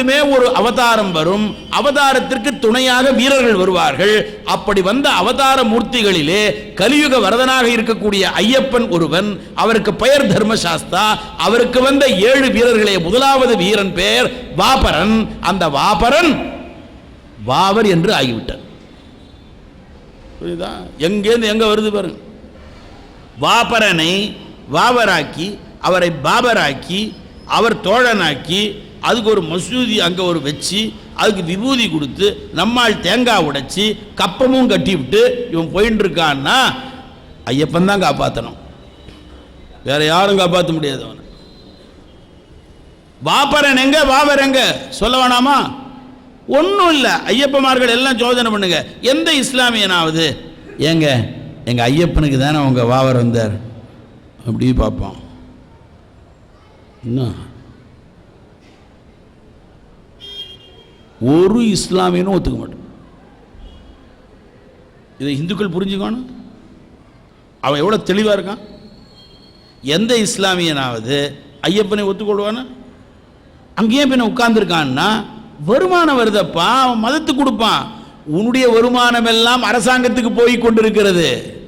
எப்பொழுதுமே ஒரு அவதாரம் வரும். அவதாரத்திற்கு துணையாக வீரர்கள் வருவார்கள். அப்படி வந்த அவதார மூர்த்திகளிலே கலியுக வரதனாக இருக்கக்கூடிய ஐயப்பன் ஒருவன் அவருக்கு பெயர் தர்மசாஸ்தா அவருக்கு வந்த ஏழு வீரர்களே முதலாவது வீரன் பெயர் வாபரன். அந்த வாபரன் வாவர் என்று ஆகிவிட்டார். புரியுதா? எங்கேருந்து எங்க வருது பாருங்க. வாபரனை வாவராக்கி அவரை பாபராக்கி அவர் தோழனாக்கி அதுக்கு ஒரு மசூதி அங்கே ஒரு வச்சு அதுக்கு விபூதி கொடுத்து நம்மால் தேங்காய் உடைச்சி கப்பமும் கட்டி விட்டு இவன் போயின்னு இருக்கான்னா ஐயப்பன் தான் காப்பாற்றணும் வேற யாரும் காப்பாற்ற முடியாது அவனை. வாப்பரன் எங்க? வாவர் எங்க? சொல்ல வேணாமா? ஒன்றும் இல்லை. ஐயப்பமார்கள் எல்லாம் சோதனை பண்ணுங்க. எந்த இஸ்லாமியனாவது? ஏங்க எங்கள் ஐயப்பனுக்கு தானே உங்கள் வாவர் வந்தார்? அப்படி பார்ப்போம். என்ன? ஒரு இஸ்லாமியனும் ஒத்துக்க மாட்டோம் இதை இந்துக்கள் புரிஞ்சுக்கணும்? அவன் எவ்வளோ தெளிவாக இருக்கான்? எந்த இஸ்லாமியனாவது ஐயப்பனை ஒத்துக்கொள்வானா? அங்கேயே பின்ன உட்கார்ந்துருக்கான்னா வருமானம் வருதப்பா அவன் மதத்துக்கு கொடுப்பான். உன்னுடைய வருமானம் எல்லாம் அரசாங்கத்துக்கு போய் கொண்டிருக்கிறது.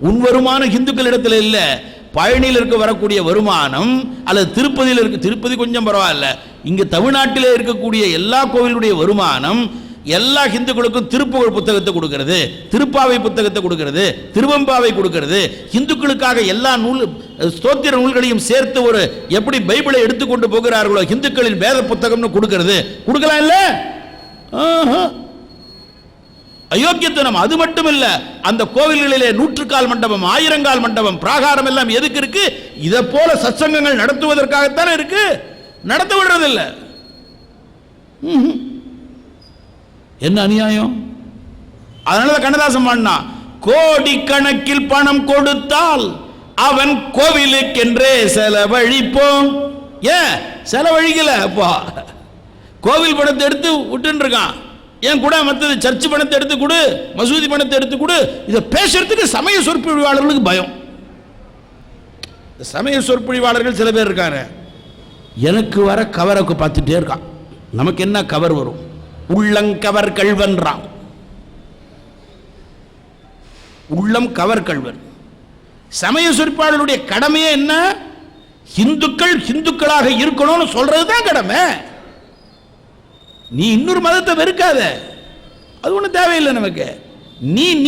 உன் வருமானம் இந்துக்கள் இடத்துல இல்லை. பழனியில் இருக்க வரக்கூடிய வருமானம் அல்லது திருப்பதியில் இருக்கு திருப்பதி கொஞ்சம் பரவாயில்ல. இங்கே தமிழ்நாட்டிலே இருக்கக்கூடிய எல்லா கோவிலுடைய வருமானம் எல்லா ஹிந்துக்களுக்கும் திருப்புகழ் புத்தகத்தை கொடுக்கிறது திருப்பாவை புத்தகத்தை கொடுக்கிறது திருவம்பாவை கொடுக்கிறது. ஹிந்துக்களுக்காக எல்லா நூல் ஸ்தோத்திர நூல்களையும் சேர்த்து ஒரு எப்படி பைபிளை எடுத்துக்கொண்டு போகிறார்களோ ஹிந்துக்களின் வேத புத்தகம்னு கொடுக்கிறது. கொடுக்கலாம் இல்ல? அயோக்கியத்தனம் அது மட்டும் இல்ல அந்த கோவில்களிலே நூற்றுக்கால் மண்டபம் ஆயிரங்கால் மண்டபம் பிராகாரம் எல்லாம் எதுக்கு இருக்கு? இதை போல சச்சங்கங்கள் நடத்துவதற்காகத்தானே இருக்கு? நடத்த விடுறதில்ல. என்ன அநியாயம்? அதனால கண்ணதாசன் பண்ணா கோடிக்கணக்கில் பணம் கொடுத்தால் அவன் கோவிலுக்கென்றே செலவழிப்போம். ஏன்? செலவழிக்கல. அப்பா. கோவில் பணத்தை எடுத்து விட்டுன்னு இருக்கான் ஏன் கூட மற்றது சர்ச் பணத்தை எடுத்து கொடு மசூதி பணத்தை எடுத்து கொடு. இதை பேசுறதுக்கு சமய சொற்பொழிவாளர்களுக்கு பயம். சமய சொற்பொழிவாளர்கள் சில பேர் இருக்காங்க. எனக்கு வர கவரை பார்த்துட்டே இருக்கான். நமக்கு என்ன கவர் வரும்? உள்ளங்கவர் கல்வன்றான். உள்ளம் கவர் கல்வன். சமய சொற்பாளருடைய கடமையே என்ன? இந்துக்கள் இந்துக்களாக இருக்கணும்னு சொல்றதுதான் கடமை. நீ இன்னொரு மதத்தை வெறுக்காத. அது ஒன்றும் தேவையில்லை நமக்கு. நீ நீ